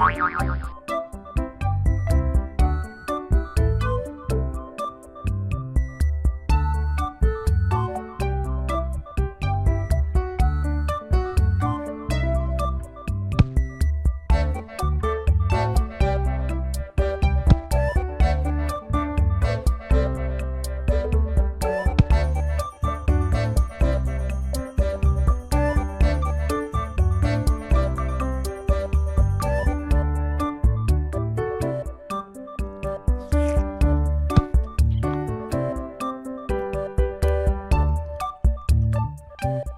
Oi, oi, oi, oi, oi. you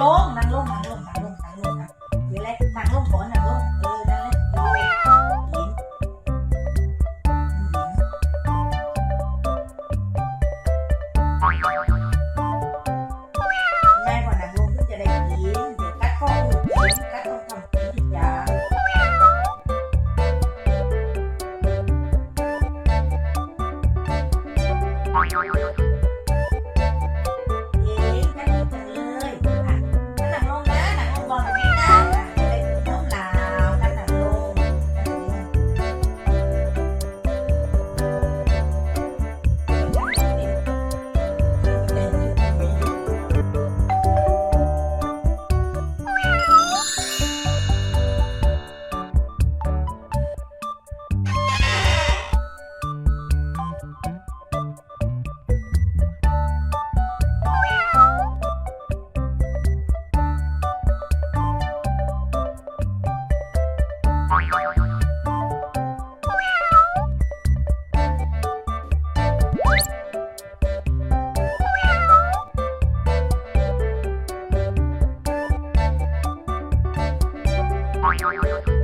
กัดนั่งลงนั่งลงนั่งลงนั่งลงนั่งลงนะเดี๋ยวแรกนั่งลงก่อนนั่งลงเออนั่งลงลงกินง่ายกว่านั่งลงที่จะได้กินเดี๋ยวกัดข้อมือกินกัดต้องทำกินทุกอย่างเよよ